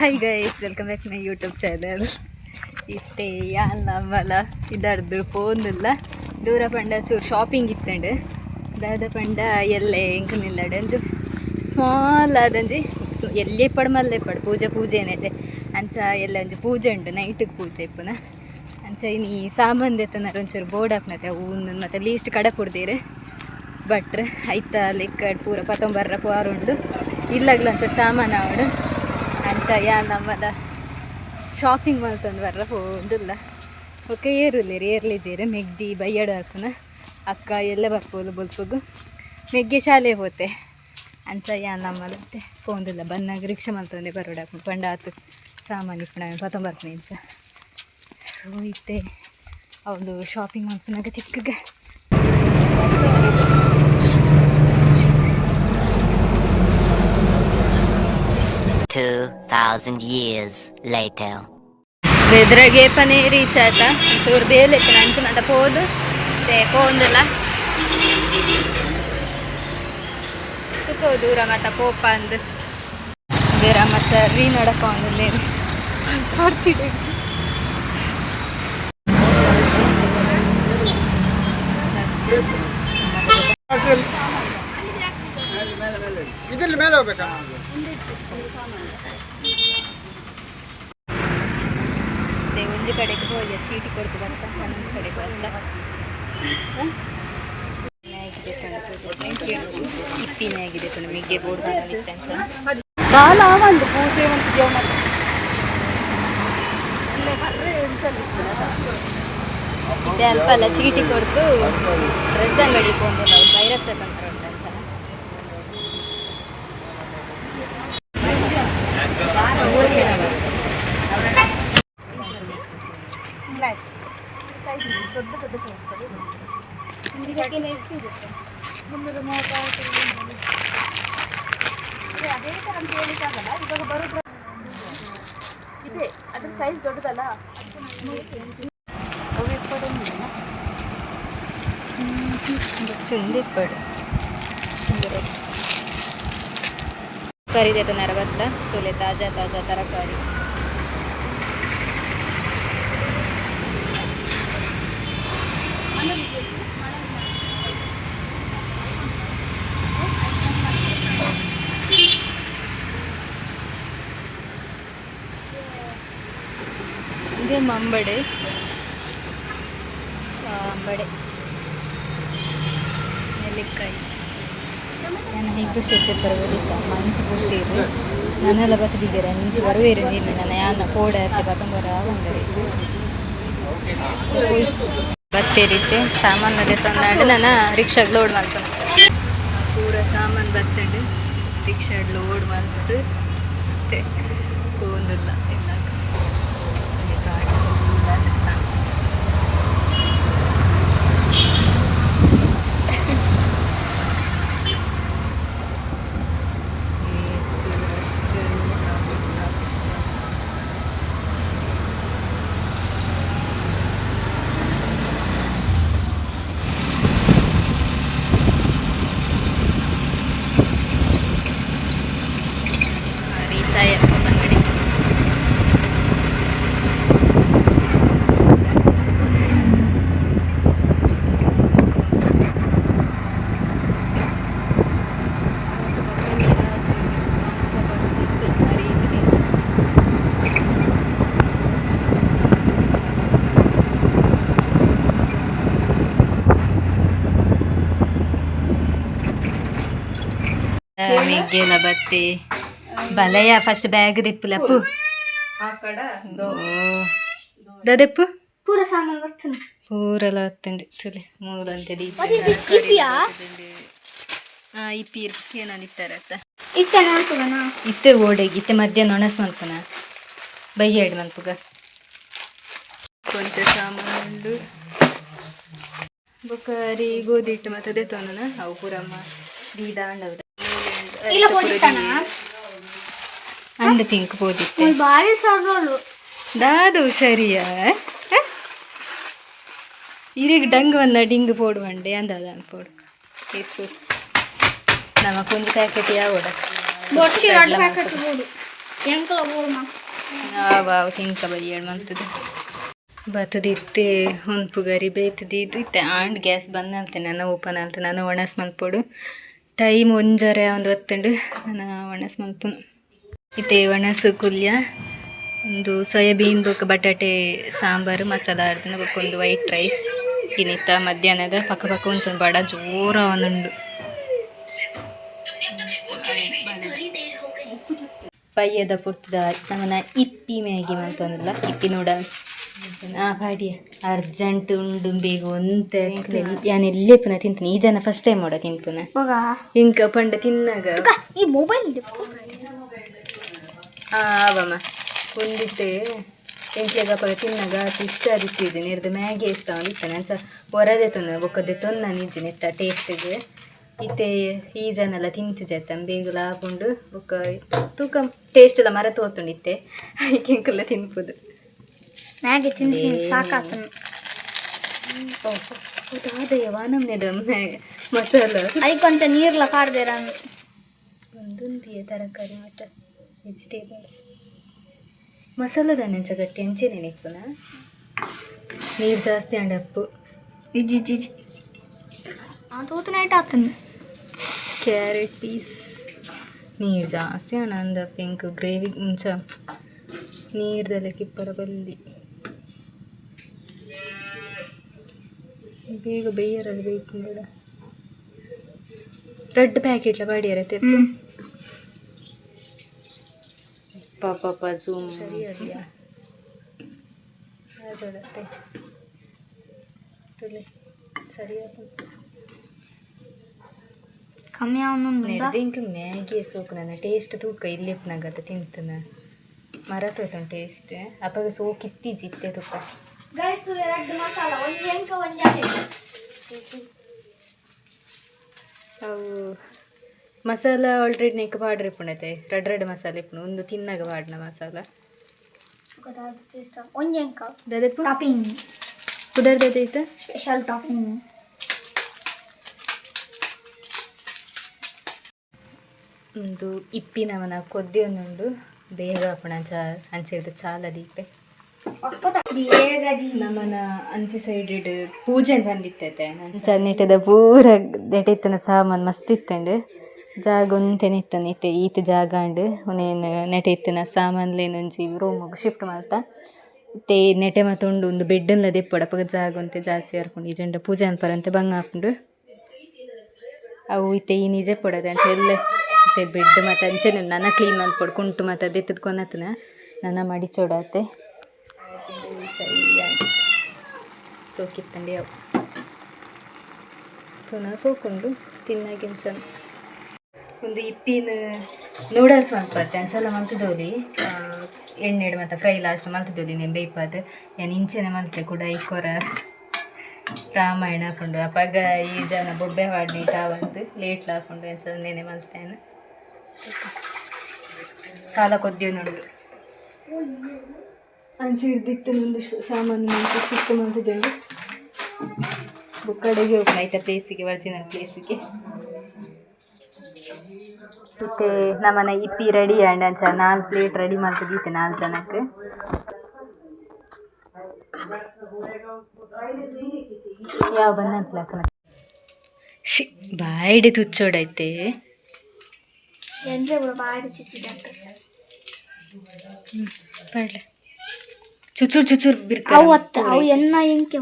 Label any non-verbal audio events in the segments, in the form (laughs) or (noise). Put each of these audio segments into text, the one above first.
Hi guys welcome back my YouTube channel ಇತ್ತೆ ನಮ್ಮಲ ಇದರ್ದು ಫೋನ್ಲ್ಲ ದೂರ ಪಂಡ ಚೂರು ಶಾಪಿಂಗ್ ಇತ್ತಂಡು. ದಾದ ಪಂಡ ಎಲ್ಲೆ ಎಂಕ ನಿಲ್ಲಡು. ಅಂಜು ಸ್ಮಾಲ್ ಆದಂಜಿ ಎಲ್ಲೇ ಪಡ್, ಮಲ್ಲೆ ಪಡ್, ಪೂಜೆ ಪೂಜೆನೇದೆ ಅಂಚ ಎಲ್ಲ ಒಂಜಿ ಪೂಜೆ ಉಂಟು ನೈಟಿಗೆ ಪೂಜೆ ಇಪ್ಪುನ. ಅಂಚ ಇನಿ ಸಾಮಾನ್ ದೆತನ ಒಂಚೂರು ಬೋರ್ಡ್ ಹಾಕ್ನತೆ ಹೂನ್, ಮತ್ತೆ ಲೀಸ್ಟ್ ಕಡೆ ಕೊಡ್ದೀರಿ ಬಟ್ರೆ ಐತ, ಲೆಕ್ಕ, ಪೂರ ಪತ್ತೊಂಬರ್ರ ಉಂಡು ಇಲ್ಲಾಗ್ಲ ಒಂಚೂರು ಸಾಮಾನು ಆವಡು. ಅಂಚ, ಯಾ ನಮ್ಮದ ಶಾಪಿಂಗ್ ಮಲ್ತೊಂದು ಬರ್ರ ಹೋದಿಲ್ಲ ಓಕೆ ಏರುಲ್ಲೇರಿ ಏರ್ಲಿ ಜೇರೆ. ಮೆಗ್ದಿ ಬೈಯಡ ಹಾಕುನ ಅಕ್ಕ ಎಲ್ಲ ಬರ್ಬೋದು ಬಲ್ಪಗು ಮೆಗ್ಗೆ ಶಾಲೆ ಹೋತೆ. ಅಂಚಯ್ಯ ಯಾ ಹೋದಿಲ್ಲ ಬನ್ನಾಗ ರಿಕ್ಷಾ ಮಲ್ತೊಂದೆ ಬರೋಡ ಹಾಕೊಂಡು ಪಂಡ ಆತು. ಸಾಮಾನು ಇಪ್ಪಣ ಬರ್ತೀನಿ ಇಂಚ. ಸೊ ಇತ್ತೆ ಅವಳು ಶಾಪಿಂಗ್ ಮಾಡ್ಕೊನಾಗ ತಿಕ್ಕಗೆ thousand years later. ಬೆದ್ರಗೆ ಪನಿ ರೀಚ್ ಆಯ್ತಾ ಚೂರು ಬೇಲೆತ್ತು ನಂಚು ಮತ್ತೆ ಪೋದು ಮತ್ತೆ ಪೋಂದಲ್ಲ ಸುಖೋ ದೂರ ಮತ್ತೆ ಪೋಪ ಅಂದು ಬೇರಮ್ಮ ರೀ ನಡಕ ಒಂದಲ್ಲಿ ಬರ್ತಿದೆ ಇದ್ರಲ್ಲಿ ಮೇಲೆ ಹೋಗ್ಬೇಕಾ ಮತ್ತೆ ಒಂದು ಕಡೆಗೆ ಹೋಗಿ ಚೀಟಿ ಕೊಡ್ತು ಬರ್ತಾ ಇನ್ನೊಂದು ಕಡೆಗೆ ಬರ್ತಾ ಥ್ಯಾಂಕ್ ಯು ಇಪ್ಪಿನೇ ಆಗಿದೆ ಕಣ ಮಿಗ್ಗೆ ಬೋರ್ಡ್ ಹಾಕಲಿಕ್ಕೆ ಅಂತ ಬಾಲ ಒಂದು ಪೂಸೆ ಒಂದು ಜೀವನ ಇದೆ ಅಲ್ಪ ಅಲ್ಲ ಚೀಟಿ ಕೊಡ್ತು ಡ್ರೆಸ್ ಅಂಗಡಿ ಹೋಗ್ಬೋದು ಅವ್ರು ವೈರಸ್ ತಗೊಂಡ್ರು ಸೈಜ್ ದೊಡ್ಡದಲ್ಲ ಸುಂದಿಪ್ಪಡು ತರಕಾರಿ ನರವತ್ತ ತೊಲೆ ತಾಜಾ ತಾಜಾ ತರಕಾರಿ ಆ, ಅಂಬಡೆ. ನೆಲ್ಲಿಕಾಯಿ. ನಾನು ಹೀಗೂ ಶೆಟ್ಟಿ ಬರಬೇಕಿತ್ತ ಮಂಚು ಬರ್ತೀರಿ ನಾನೆಲ್ಲ ಬತ್ತಿದ್ದೀರ ಬರುವೇ ಬರುವೇರು ನೀನು ನನ್ನ ಯಾನ ಕೋಡ ಇರ್ತೆ ಬತ್ತಂಬರ ಬಂದರೆ. ಬತ್ತೇರಿತ್ತೆ ಸಾಮಾನು ಅದೇ ತಂದಾಡು ನಾನು ರಿಕ್ಷಾಗೆ ಲೋಡ್ ಮಾಡ್ತಾನೆ. ಪೂರ ಸಾಮಾನು ಬತ್ತಂಡು ರಿಕ್ಷಾಗೆ ಲೋಡ್ ಮಾಡ್ಬಿಟ್ಟು ಮತ್ತೆ ಹೋಗೋದಿಲ್ಲ ಎಲ್ಲ ಗಾಡಿ ಎಲ್ಲ ಸಾಮಾನು ರೀಚ್ ಆಯ್ತು ಸಂಗಡಿ ಮೆಗ್ಗೆಲ ಬತ್ತೆ ಬಲಯ ಫಸ್ಟ್ ಬ್ಯಾಗ್ ದಿಪ್ಪುಲಪ್ಪು ದದೆಪ್ಪು ಪೂರ ಸಾಮಾನು ಬರ್ತದೆ. ಪೂರೆಲ್ಲ ಹತ್ತಂಡಿ ತುಲೆ ಮೂರಂತೆ? ಹಾ ಇಪ್ಪಿ ಏನೋ ಇತ್ತಾರೆ ಅತ್ತ? ಇತ್ತ ನೋಡ್ಕೋಣ ಇತ್ತೆ ಓಡೆಗೆ ಇತ್ತೆ ಮಧ್ಯಾಹ್ನ ಒಣಸ್ ಮಲ್ಪನ ಬೈ ಹೇಳಿ ಮಲ್ಪುಗ ಕೊಂತ ಸಾಮಾನು ಬೊಕ್ಕರಿ ಗೋಧಿ ಹಿಟ್ಟು ಮತ್ತೆ ಅದೇ ತೊಂದನ ಅವು ಪೂರಮ್ಮ ದೀದ ఇలా పొడిస్తానా అండ్ తింక పొడిస్తే భారీ సర్రోలు దాదు సరియా ಇರಿಗೆ ಡಂಗ್ ಬಂದ ಡಿಂಗ್ ಪೋಡು ಅಂಡೆ ಅಂದಾದ ಅನ್ಪೋಡು ಕೇಸು ನಮ್ಮ ಕೊಂದು ಪ್ಯಾಕೆಟ್ ಯಾವಡ ಬೊಚ್ಚಿ ರಡ್ ಪ್ಯಾಕೆಟ್ ಪೋಡು ಎಂಕಲ ಪೋಡು ಆವಾವ ತಿಂಕ ಬಯ್ಯಡ್ ಮಂತದ. ಬತ್ತದಿತ್ತೆ ಹೊಂಪು ಗರಿ ಬೇಯ್ತದಿತ್ತೆ ಆಂಡ್ ಗ್ಯಾಸ್ ಬಂದಂತೆ ನನ್ನ ಓಪನ್ ಅಂತ ನಾನು ಒಣಸ್ ಮಲ್ಪೋಡು ಟೈಮ್ ಒಂಜರೆ ಒಂದು ಹೊತ್ತಂಡು. ನಾನು ಒಣಸ್ ಮಲ್ಪುನು ಇತ್ತೆ ಒಣಸು ಕುಲ್ಯ. ಒಂದು ಸೋಯಾಬೀನ್ ಬೊಕ್ಕ ಬಟಾಟೆ, ಸಾಂಬಾರು, ಮಸಾಲ ಆಡ್ದು ಬೊಕ್ಕ ಒಂದು ವೈಟ್ ರೈಸ್ ಇನ್ನಿತ್ತ ಮಧ್ಯಾಹ್ನದ ಪಕ್ಕ ಪಕ್ಕ ಒಂದು ಬಡ ಜೋರ ಒಂದುಂಡು ಪಯ್ಯದ ಪುರ್ತದ ನಮ್ಮನ್ನ ಇಪ್ಪಿ ಮ್ಯಾಗಿ ಮಂತೊಂದಿಲ್ಲ ಇಪ್ಪಿ ನೂಡಲ್ಸ್ ಆ ಪಾಡಿಯ ಅರ್ಜೆಂಟ್ ಉಂಡು ಬೇಗ ಒಂತ ಯಾನ್ ಎಲ್ಲೇ ಪುನಃ ತಿಂತೀನಿ? ಈ ಜನ ಫಸ್ಟ್ ಟೈಮ್ ಮಾಡ ತಿನ್ಪುನ ಪುನಃ. ಇಂಕ ಪಂಡ ತಿನ್ನಾಗ. ಈ ಮೊಬೈಲ್ ಆವಮ್ಮ. ಒಂದಿತ್ತೆ ಎಂಕ್ಲೆಗ ಪಗ ತಿನ್ನಾಗ. ಇಷ್ಟ ಅದಿತ್ತಿದ್ದು ನೀರ್ದು ಮ್ಯಾಗಿ ಇಷ್ಟ ಇತ್ತು ನಾನು ಸಹ ಹೊರದೆ ತೊಂದ ಬೊಕ್ಕದೆ ತೊಂದ ನಿಂತೀನಿ ಇತ್ತ ಟೇಸ್ಟಿಗೆ ಇತ್ತೆ ಈ ಜನ ಎಲ್ಲ ತಿಂತು ಬೇಗ ಬೇಗಲ ಹಾಕೊಂಡು ಬೊಕ್ಕ ತೂಕ ಟೇಸ್ಟ್ ಎಲ್ಲ ಮರ ತೋತುಂಡಿತ್ತೆ ಕೆಂಕಲ್ಲ (laughs) ತಿನ್ಪುದು ಮ್ಯಾಗಿ ತಿನ್ಸಿ ಸಾಕಾತನು ಅದಾದಯ್ಯವ ಮ್ಯಾಗೆ ಮಸಾಲ ಐಕೊಂತ ನೀರ್ಲ ಕಾಡ್ದೇರ ಒಂದೊಂದಿಯ ತರಕಾರಿ ಮಟ್ಟ ವೆಜಿಟೇಬಲ್ಸ್ ಮಸಾಲದ ನೆಂಚ ಗಟ್ಟಿ ಹೆಂಚೆ ನೀರ್ ನೀರು ಜಾಸ್ತಿ ಅಂಡಪ್ಪು ಇಜ್ಜಿ ಇಜ್ಜಿ ತೂತು ನೈಟ್ ಆತನು. ಕ್ಯಾರೆಟ್ ಪೀಸ್ ನೀರು ಜಾಸ್ತಿ ಹಣ ಅಂದ ಪಿಂಕ್ ಗ್ರೇವಿ ಮುಂಚ ನೀರ್ದಲ್ಲ ಕಿಪ್ಪರ ಬಲ್ಲಿ. ಬೇಗ ಬೇಯರಲ್ಲಿ ಬೇಕು ಪ್ಯಾಕೆಟ್ ಬಾಡಿಯರ ತೆಪ್ಪು ಹ್ಮ್. ಪಾಪ ಝೂಮ್ ಸರಿಯಾಗಿಯಾ? ಜೋಡತೆ ತುಲೆ ಸರಿಯಾಗಿ ಕಮ್ಮಿ ಅವನು ನೆಡ್ದಿಂಕ ಮ್ಯಾಗಿ ಸೋಕು ನನ್ನ ಟೇಸ್ಟ್ ತೂಕ. ಇಲ್ಲಿಪ್ನಾಗತ್ತ ತಿಂತನ. ಮರ ತೋತನ ಟೇಸ್ಟ್ ಅಪ್ಪಾಗ ಸೋಕ್ ಇತ್ತೀಜಿ ಜಿತ್ತೆ ತುಪ್ಪ ಗೈಸ್ ತುಲೆ ರೆಡ್ ಮಸಾಲ ಒಂಜಿ ಎಂಕ ಒಂಜಿ ಅವು ಮಸಾಲ ಆಲ್ರೆಡಿ ನೆಕ್ ಪಾಡ್ರಿ ಪುಣತೆ ರಡ್ ರಡ್ ಮಸಾಲೆ ಇಪ್ಪುನು ಒಂದು ತಿನ್ನಾಗ ಪಾಡ್ನ ಮಸಾಲ. ಒಂಜಿ ಎಂಕ ದದಪ್ಪು? ಟಾಪಿಂಗ್ ಕುದರ್ದೈತ ಸ್ಪೆಷಲ್ ಟಾಪಿಂಗ್ ಒಂದು ಇಪ್ಪಿನವನ ಕೊದ್ದಿಯೊಂದುಂಡು. ಬೇಗ ಪುಣ ಚಾ ಅಂಚಿಡ್ದು ಚಾಲ ದೀಪೆ ನಮ್ಮನ ಸೈಡ್ ಪೂಜೆ ಬಂದಿತ್ತೈತೆ. ಚನ್ನಿಟ್ಟದ ಪೂರ ನೆಟಿತ್ತನ ಸಾಮಾನು ಮಸ್ತ್ ಇತ್ತಂಡು ಜಾಗ ಒಂತೆ ನಿತ್ತನ ಇತ್ತೆ ಈತ ಜಾಗ ಅಂಡು. ಉನೇನು ನೆಟೆ ಇತ್ತನ ಸಾಮಾನ್ಲೇನೊಂಜಿ ರೂಮ್ ಶಿಫ್ಟ್ ಮಾಡ್ತಾ. ಇತ್ತೆ ನೆಟೆ ಮತ್ತೊಂಡು ಒಂದು ಬೆಡ್ಡನ್ಲ ದೆಪ್ಪಡ. ಪಗ ಜಾಗ ಒಂತೆ ಜಾಸ್ತಿ ಹರ್ಕೊಂಡು ಈಜಂಡ ಜಂಡ ಪೂಜೆ ಅನ್ಪರಂತೆ ಬಂಗ ಹಾಕೊಂಡು. ಅವು ಇತ್ತೆ ಈ ನಿಜ ಪಡದೆ ಅಂತ. ಎಲ್ಲ ಬೆಡ್ ಮತ್ತು ಅಂಚೆ ನನ್ನ ಕ್ಲೀನ್ ಮಾಡಿ ಕುಂಟು ಮತ್ತು ಅದು ನನ್ನ ನನ್ನ ಮಡಿಚೋಡತ್ತೆ ಸೋಕಿತ್ತಂಡಿ ಅವು. ತುನ ಸೋಕೊಂಡು ತಿನ್ನಾಗಿನ ಒಂದು ಇಪ್ಪಿನ ನೂಡಲ್ಸ್ ಮಲ್ಪತ್ತೆ ಅನ್ಸಲ ಎಣ್ಣೆ ಎಣ್ಣೆಡು ಮತ್ತು ಫ್ರೈ ಲಾಸ್ಟ್ ಮಲ್ತಿದ್ದೋಲಿ నేను ಬೇಯ್ಪದು ಏನು ಇಂಚೆನೆ ಮಲ್ತೆ ಕೂಡ ಐಕೋರ ರಾಮಾಯಣ ಹಾಕೊಂಡು ಅಪ್ಪಾಗ ಈ ಜನ ಬೊಬ್ಬೆ ಹಾಡಿ ಟಾವಂದು ಲೇಟ್ ಹಾಕೊಂಡು ಅನ್ಸಲ ನೆನೆ ಮಲ್ತೇನೆ. ಸಾಲ ಕೊದ್ದೀವಿ ನೋಡು. ಅಂಚೆ ಇರ್ದಿತ್ತು ಒಂದು ಸಾಮಾನು ಅಂತ ಶಿಫ್ಟ್ ಮಾಡಿದ್ದೇವೆ ಕಡೆಗೆ ಹೋಗೋಣ ಆಯ್ತಾ ಪ್ಲೇಸಿಗೆ ಬರ್ತೀನಿ ಪ್ಲೇಸಿಗೆ ಮತ್ತೆ ನಮ್ಮನೆ ಇಪ್ಪಿ ರೆಡಿ ಆ್ಯಂಡ್ ಅಂಚ ನಾಲ್ಕು ಪ್ಲೇಟ್ ರೆಡಿ ಮಾಡ್ತಿದ್ದಿತ್ತೆ ನಾಲ್ಕು ಜನಕ್ಕೆ. ಯಾವ ಬನ್ನ ಶಿ ಬಾಯಿಡಿ ತುಚ್ಚೋಡೈತೆ. ಎಂದ್ರೆ ಬಾಡಿ ಚುಚ್ಚಿದ ಪಡ್ಲೆ ಚುಚೂರ್ ಚುಚೂರ್ ಬಿರ್ಕ ಅವು ಅತ್ತ ಅವು ಎನ್ನ ಎಂಕೆ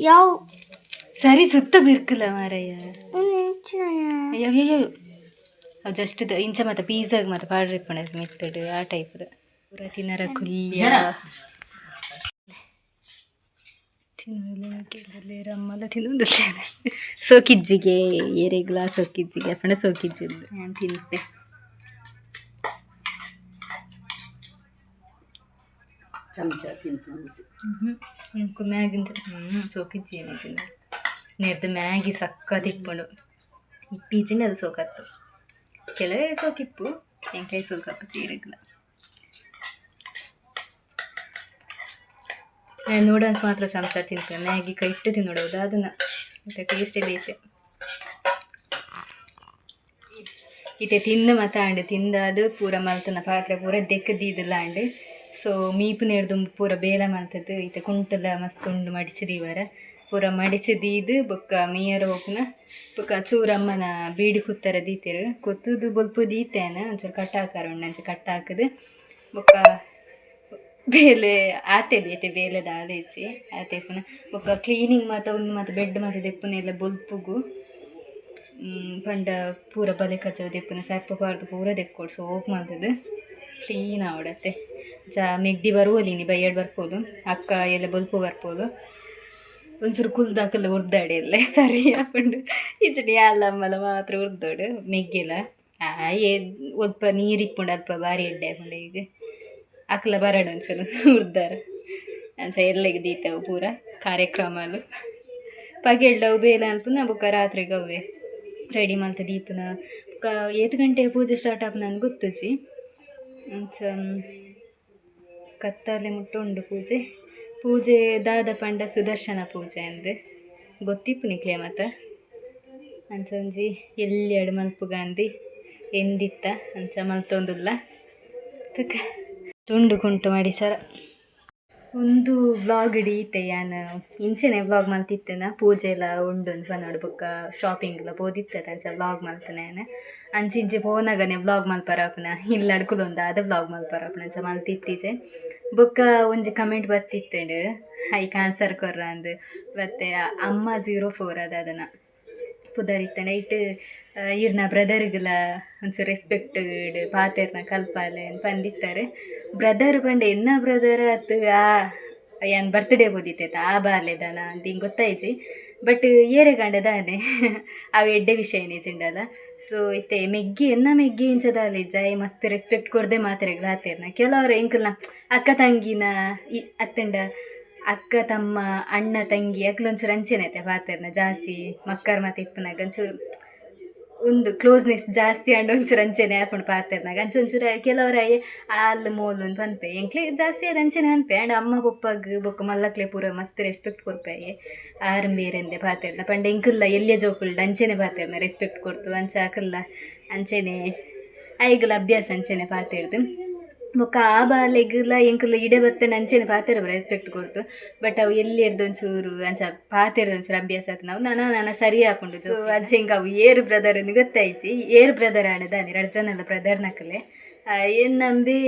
ಯಾವ ಸರಿ ಸುತ್ತ ಬಿರ್ಕಲ ಮಾರಯ್ಯ. ಅಯ್ಯಯ್ಯೋ ಅವು ಜಸ್ಟ್ ಇಂಚ ಮತ್ತು ಪೀಸಾಗ ಮತ್ತು ಪಾಡ್ರಿ ಪಣ ಮೆತ್ತಡ್ ಆ ಟೈಪ್ ಪೂರ ತಿನ್ನರ ಕುಲ್ಯ. ತಿನ್ನಲೆ ರಮ್ಮಲ್ಲ ತಿನ್ನೋದು ಸೋಕಿಜ್ಜಿಗೆ ಏರೆ ಗ್ಲಾಸ್ ಸೋಕಿಜ್ಜಿಗೆ ಅಪ್ಪಣ ಸೋಕಿಜ್ಜಿದ್ದು ನಾನು ತಿನ್ಪೆ ಚಮಚ ತಿಂತು ಮ್ಯಾಗಿಂದ ಹ್ಞೂ ಸೋಕಿಜ್ಜಿ ಏನಿಲ್ಲ ನೇರ್ದು ಮ್ಯಾಗಿ ಸಕ್ಕ ತಿಕ್ಕೊಂಡು ಇಪ್ಪೀಜಿನ ಅದು ಸೋಕತ್ತು. ಕೆಲವೇ ಸೋಕಿಪ್ಪು ಎಂಕೈ ಸೋಕಪ್ಪು ತೀರಗಿಲ್ಲ ನೂಡಲ್ಸ್ ಮಾತ್ರ ಚಮಚ ತಿಂತೇನೆ ಮ್ಯಾಗಿ ಕೈ ಇಟ್ಟು ತಿನ್ನೋಡೋದು ಅದನ್ನು. ಮತ್ತೆ ಟೇಸ್ಟೇ ಬೇಸೆ ಇತ್ತೆ ತಿಂದು ಮಾತಾಂಡು ತಿಂದಾದು ಪೂರ ಮಲ್ತನ ಪಾತ್ರೆ ಪೂರ ದೆಕ್ಕದೀದುಲಾಂಡು ಸೊ ಮೀಪು ನೆಡ್ದು ಪೂರ ಬೇಲ ಮಲ್ತದ್ದು ಈತ ಕುಂಟಲ ಮಸ್ತ್ ಉಂಡು ಮಡಿಚಿದೀವರ ಪೂರ ಮಡಿಚಿದೀದು ಬೊಕ್ಕ ಮೇಯರ್ ಹೋಗ್ನ ಬೊಕ್ಕ ಚೂರಮ್ಮನ ಬೀಡಿ ಕುತ್ತರ ದೀತಿರು. ಕೊತ್ತುದು ಬೊಲ್ಪ ದೀತೇನ. ಒಂಚೂರು ಕಟ್ಟಾಕಾರ ಉಂಡು ಕಟ್ಟ ಹಾಕದು ಬೊಕ್ಕ ಬೇಲೆ ಆತೆ ಬೇತೆ ಬೇಲೆ ದಾಲೇಚಿ ಆತೆ ಪುನ ಬೊಕ್ಕ ಕ್ಲೀನಿಂಗ್ ಮಾತ ಒಂದು ಮಾತ ಬೆಡ್ ಮಾತ ದೆಪ್ಪುನೆಲ್ಲ ಬೊಲ್ಪುಗು. ಹ್ಮ್, ಪಂಡ ಪೂರ ಬಲೆ ಕಚ್ಚ ದೆಪ್ಪುನ ಸಪ್ಪ ಪಾರ್ದು ಪೂರ ದೆಕ್ಕೋಡ್ಸು ಸೋಪ್ ಮಾಡ್ತದೆ ಕ್ಲೀನ್ ಆವಡತ್ತೆ. ಜಾ ಮೆಗ್ದಿ ಬರುವಲ್ಲಿನಿ ಬೈಯಡ್ ಬರ್ಬೋದು. ಅಕ್ಕ ಎಲ್ಲ ಬಲ್ಪು ಬರ್ಬೋದು. ಒಂಚೂರು ಕುಲ್ದಾಕಲ್ಲ ಉರ್ದಾಡಿ ಎಲ್ಲ, ಸರಿ ಹಾಕೊಂಡು ಈಚಡಿ ಅಲ್ಲಮ್ಮಲ ಮಾತ್ರ ಉರ್ದೋಡು ಮೆಗ್ಗಿಲ್ಲ ಏ, ಒಲ್ಪ ನೀರಿಕ್ಕೊಂಡು ಅಲ್ಪ ಬಾರಿ ಎಡ್ಡೆ ಹಾಕೊಂಡು ಈಗ. ಅಕ್ಕಲ ಬರಡು ಒಂಚೂರು ಉರ್ದಾರ. ಅನ್ಸ ಎಲ್ಲಗೆ ದೀತವು ಪೂರ ಕಾರ್ಯಕ್ರಮಲು ಪಗೆಲ್ಡವು ಬೇಲ ಅನ್ಪುನ ಬುಕ್ಕ ರಾತ್ರಿ ಅವೇ ರೆಡಿ ಮಲ್ತ ದೀಪನ. ಬೊಕ್ಕ ಏತು ಗಂಟೆ ಪೂಜೆ ಸ್ಟಾರ್ಟ್ ಆಪ್ ನನ್ಗೆ ಗೊತ್ತುಜಿ. ಅಂಚ ಕತ್ತಲೆ ಮುಟ್ಟುಂಡು ಪೂಜೆ. ಪೂಜೆ ದಾದ ಪಂಡ ಸುದರ್ಶನ ಪೂಜೆ ಅಂದೆ. ಗೊತ್ತಿಪ್ಪು ನಿಕ್ಲೆ ಮತ್ತ ಅಂಚೊಂಜಿ ಎಲ್ಲಿ ಮಲ್ಪು ಗಾಂಧಿ? ಎಂದಿತ್ತ? ಅಂಚ ಮಲ್ತೊಂದುಲ್ಲ. ತುಂಡು ಕುಂಟು ಮಾಡಿ ಸರ. ಒಂದು ಬ್ಲಾಗ್ ಹಿಡಿಯುತ್ತೆ, ಯಾನ? ಇಂಚೆನೆ ವ್ಲಾಗ್ ಮಲ್ತಿತ್ತೇನ ಪೂಜೆ ಎಲ್ಲ ಉಂಡು ಬಂದೋಡು ಬೊಕ್ಕ ಶಾಪಿಂಗ್ ಎಲ್ಲ ಬೋದಿತ್ತೆ ಅಂಚ ವ್ಲಾಗ್ ಮಲ್ತನೆ ಅಂಚೆ ಇಂಚೆ ಫೋನಾಗನೆ ವ್ಲಾಗ್ ಮಲ್ಪರಪ್ಪನ ಇಲ್ಲ ಅಡ್ಕುಲೊಂದು ಅದ ಬ್ಲಾಗ್ ಮಲ್ಪರಪ್ಪನ ಅಂಚ ಮಲ್ತಿತ್ತೀಚೆ ಬೊಕ್ಕ ಒಂಜಿ ಕಮೆಂಟ್ ಬರ್ತಿತ್ತೇಡು. ಐಕ್ ಆನ್ಸರ್ ಕೊರ್ರ ಅಂದು. ಮತ್ತೆ, ಅಮ್ಮ ಜೀರೋ ಫೋರ್ ಅದ ಅದನ್ನು ಪುದರಿತ್ತಂಡ ಇಟ್ಟು ಇರ್ನ ಬ್ರದರ್ಗೆಲ್ಲ ಒಂಚೂರು ರೆಸ್ಪೆಕ್ಟ್ ಪಾತೆರ್ನ ಕಲ್ಪಾಲೆ ಬಂದಿತ್ತಾರೆ ಬ್ರದರ್ ಬಂಡೆ ಎನ್ನ ಬ್ರದರ್, ಅತ್ ಆ, ಏನ್ ಬರ್ತ್ಡೇ ಓದಿತ್ತೈತ ಆ ಬಾಲೆದನ ಅಂತ ಹಿಂಗೆ ಗೊತ್ತಾಯ್ಜಿ ಬಟ್ ಏರೆ ಗಂಡದಾನೆ ಅವು ಎಡ್ಡೆ ವಿಷಯ ನಿಜಂಡಲ್ಲ ಸೊ ಇತ್ತೆ ಮೆಗ್ಗಿ, ಎನ್ನ ಮೆಗ್ಗಿ ಇಂಚದಾಲೆ ಜೈ ಮಸ್ತ್ ರೆಸ್ಪೆಕ್ಟ್ ಕೊಡದೆ ಮಾತ್ರೆಗಳು ಹಾತೇರ್ನ. ಕೆಲವರು ಎಂಕಲ್ನ ಅಕ್ಕ ತಂಗಿನ ಅತ್ತಂಡ, ಅಕ್ಕ ತಮ್ಮ ಅಣ್ಣ ತಂಗಿ, ಅಕ್ಲೊಂಚೂರು ಅಂಚೆನೈತೆ ಪಾತೆರ್ನ ಜಾಸ್ತಿ ಮಕ್ಕರ್ ಮತ್ತೆ ಇಪ್ಪನಾಗ. ಒಂಚೂರು ಒಂದು ಕ್ಲೋಸ್ನೆಸ್ ಜಾಸ್ತಿ ಅಂಡ್ ಒಂಚೂರು ಅಂಚೆನೆ ಹಾಕೊಂಡು ಪಾತೆರ್ನಾಗ. ಅಂಚೆ ಒಂಚೂರು ಕೆಲವರ ಅಲ್ಲಿ ಮೋಲು ಅಂತ ಅನ್ಪೆ. ಎಂಕ್ಲೆ ಜಾಸ್ತಿ ಅದು ಅಂಚೆನೆ ಅನ್ಪೆ. ಆ್ಯಂಡ್ ಅಮ್ಮ ಬೊಪ್ಪಗ್ ಬೊಕ್ಕ ಮಲ್ಲಕ್ಲೆ ಪೂರ ಮಸ್ತ್ ರೆಸ್ಪೆಕ್ಟ್ ಕೊಡ್ಪೆ. ಆರು ಬೇರೆಂದೆ ಪಾತೆರ್ನ. ಪಂಡ ಎಂಕಲ್ಲ ಎಲ್ಲೇ ಜೋಕುಲ್ಡ ಅಂಚೆನೆ ಪಾತೆರ್ನ ರೆಸ್ಪೆಕ್ಟ್ ಕೊಡ್ತು. ಅಂಚೆ ಹಾಕಲ್ಲ ಅಂಚೆನೆ, ಐಗಲ ಅಭ್ಯಾಸ ಅಂಚನೆ ಪಾತೆರ್ದು. ಬೊಕ್ಕ ಆ ಬಾಲೆಗ್ಲ ಎಂಕುಲ ಇಡೆ ಬತ್ತೆ ಅಂಚೆನೆ ಪಾತೆರ ರೆಸ್ಪೆಕ್ಟ್ ಕೊಡ್ತು. ಬಟ್ ಅವು ಎಲ್ಲಿ ಎರ್ದು ಒಂಚೂರು ಅಂಚ ಪಾತೆರ್ದು ಒಂಚೂರು ಅಭ್ಯಾಸ ಆಯ್ತು. ನಾವು ನಾನು ನಾನು ಸರಿ ಹಾಕೊಂಡು ಅಜ್ಜೆ ಹಿಂಗೆ ಅವು ಏರು ಬ್ರದರ್ ಅನ್ನು ಗೊತ್ತಾಯ್ತು. ಏರು ಬ್ರದರ್ ಆಣದಾನೆ ಎರಡು ಜನ ಎಲ್ಲ ಬ್ರದರ್ ನಕಲೆ ಏನು ನಂಬಿ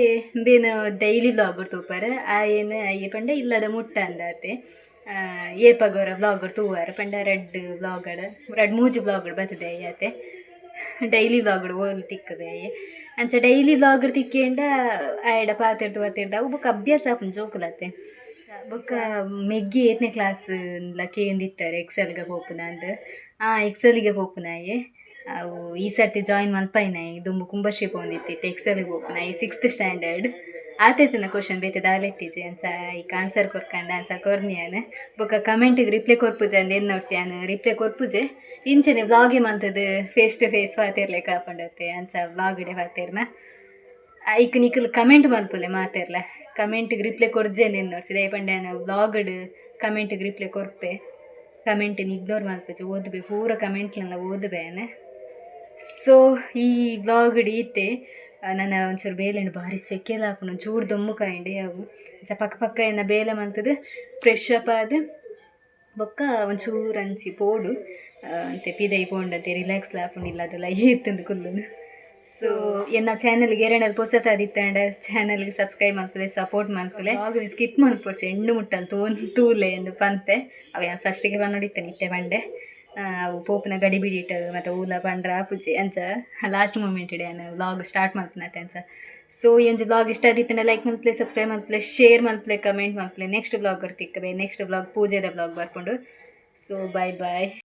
ಬೇನು ಡೈಲಿ ಬ್ಲಾಗರ್ ತೂಪಾರ ಆ ಏನು ಅಯ್ಯ ಪಂಡ ಇಲ್ಲದ ಮುಟ್ಟ ಅಂದಾತೆ. ಏಪಗೋರ ಬ್ಲಾಗರ್ ತೂವಾರ ಪಂಡ ರೆಡ್ ಬ್ಲಾಗರ್ ರೆಡ್ ಮೂಜು ಬ್ಲಾಗರ್ ಬರ್ತದೆ ಅಯ್ಯತೆ. ಡೈಲಿ ಓಲ್ ತಿಕ್ಕದೆ. ಅಂಚ ಡೈಲಿ ವ್ಲಾಗ್ ತಿಕ್ಕೆಂಡ ಆಯ್ಡ പാത്തിട്ട് ಪಾತೆರ್ದು ಅವು ಬೊಕ್ಕ ಅಭ್ಯಾಸ ಆಪುಂಡು ಜೋಕುಲತ್ತೆ. ಬೊಕ್ಕ ಮೆಗ್ಗಿ ಏತನೇ ಕ್ಲಾಸ್ ಕೇಂದಿತ್ತಾರೆ ಎಕ್ಸೆಲ್ಗೆ ಹೋಪುನ ಅಂದ್. ಆ ಎಕ್ಸೆಲ್ಗೆ ಹೋಗ್ಪುನಾಯೆ ಅವು ಈ ಸರ್ತಿ ಜಾಯಿನ್ ಮಲ್ಪೈನಾಯಿ ದುಂಬು ಕುಂಬಶ್ರೀ ಹೊಂದಿತ್ತಿತ್ತು ಎಕ್ಸೆಲ್ಗೆ ಹೋಗ್ಪುನಾಯಿ ಸಿಕ್ಸ್ತ್ ಸ್ಟ್ಯಾಂಡರ್ಡ್ ಆತೈತನ ಕ್ವಶನ್ ಬೇತೆ ದಾಲೆತ್ತಿಜೆ. ಅಂಚ ಈಗ ಆನ್ಸರ್ ಕೊರ್ಕಂಡ ಅನ್ಸ ಕೊರ್ನಿಯಾನ. ಬೊಕ್ಕ ಕಮೆಂಟಿಗೆ ರಿಪ್ಲೈ ಕೊರ್ಪುಜೆ ಅಂದ್ ಏನು ನೋಡ್ಸಿ ನಾನು ರಿಪ್ಲೈ ಕೊರ್ಪುಜೆ. ಇಂಚನೆ ವ್ಲಾಗೆ ಮಂತದ್ದು ಫೇಸ್ ಟು ಫೇಸ್ ಪಾತೆರ್ಲೆ ಕಾಪಂಡತ್ತೆ, ಅಂಚ ವ್ಲಾಗ್ ಪಾತೆರ್ನ ಐಕ್ ನಿಖಲ್ ಕಮೆಂಟ್ ಮಲ್ಪುಲೆ ಮಾತೆರ್ಲ ಕಮೆಂಟಿಗೆ ರಿಪ್ಲೈ ಕೊರ್ಜೇನೆ ನೋಡ್ಸಿ. ದಯ ಪಂಡೆ ನಾನು ವ್ಲಾಗಡ್ ಕಮೆಂಟಿಗೆ ರಿಪ್ಲೈ ಕೊರ್ಪೆ ಕಮೆಂಟ್ ಇಗ್ನೋರ್ ಮಲ್ಪಜೆ ಓದ್ಬೆ, ಪೂರ ಕಮೆಂಟ್ಲೆಲ್ಲ ಓದ್ಬೇನೆ ಸೊ ಈ ವ್ಲಾಗ್ ಈತೆ ನನ್ನ ಒಂಚೂರು ಬೇಲೆಂಡು ಭಾರಿ ಸೆಕೆಲ ಹಾಕೊಂಡು ಚೂರು ದೊಮ್ಮು ಕಾಯಿಂಡೆ ಅವು. ಪಕ್ಕ ಪಕ್ಕ ಏನ ಬೇಲೆ ಮಂತದ್ದು ಫ್ರೆಶ್ ಅಪ್ ಆದ, ಬೊಕ್ಕ ಒಂಚೂರು ಅಂಚಿ ಪೋಡು. ಅಂತೆ ಪಿದೈ ಪೋಂಡಂತೆ ರಿಲ್ಯಾಕ್ಸ್ ಲಾಪುಂಡು ಅದೆಲ್ಲ ಏತಂದು ಕುಲ್ಲುನು ಸೊ ಎನ್ನ ಚಾನಲ್ಗೆ ಎರಡಲ್ಲಿ ಪೊಸತ ಅದಿತ್ತಂಡ ಚಾನಲ್ಗೆ ಸಬ್ಸ್ಕ್ರೈಬ್ ಮಾಡ್ಕೊಳ್ಳಿ ಸಪೋರ್ಟ್ ಮಾಡ್ಕೊಳ್ಳಿ ಆಗ ಸ್ಕಿಪ್ ಮಾಡ್ಕೊಡ್ಸಿ ಹೆಣ್ಣು ಮುಟ್ಟಂತ ತೋನ್ ತೂಲೆ ಎಂದು ಪಂತೆ. ಅವ ಫಸ್ಟಿಗೆ ಬಂದು ಇಟ್ಟೆ ಬಂಡೆ. ಅವು ಪೋಪಿನ ಗಡಿ ಬಿಡಿಟ್ ಮತ್ತು ಊಲ ಪಂಡ್ರ ಪೂಜೆ ಅಂಚ. ಲಾಸ್ಟ್ ಮೂಮೆಂಟ್ ಇಡೆ ವ್ಲಾಗ್ ಸ್ಟಾರ್ಟ್ ಮಾಡ್ತೀನಿ ಅಂಚ. ಸೊ ಎಂಜು ಬ್ಲಾಗ್ ಇಷ್ಟ ಆದಿತ್ತಂಡ ಲೈಕ್ ಮಾಡ್ತಲೇ ಸಬ್ಸ್ಕ್ರೈಬ್ ಮಾಡ್ಪ್ಲೆ ಶೇರ್ ಮಾಡ್ಪ್ಲೆ ಕಮೆಂಟ್ ಮಾಡ್ಪ್ಲೆ ನೆಕ್ಸ್ಟ್ ಬ್ಲಾಗ್ ಬರ್ತಿಕ್ಕಬೇ ನೆಕ್ಸ್ಟ್ ಬ್ಲಾಗ್ ಪೂಜೆದ ಬ್ಲಾಗ್ ಬರ್ಕೊಂಡು. So bye bye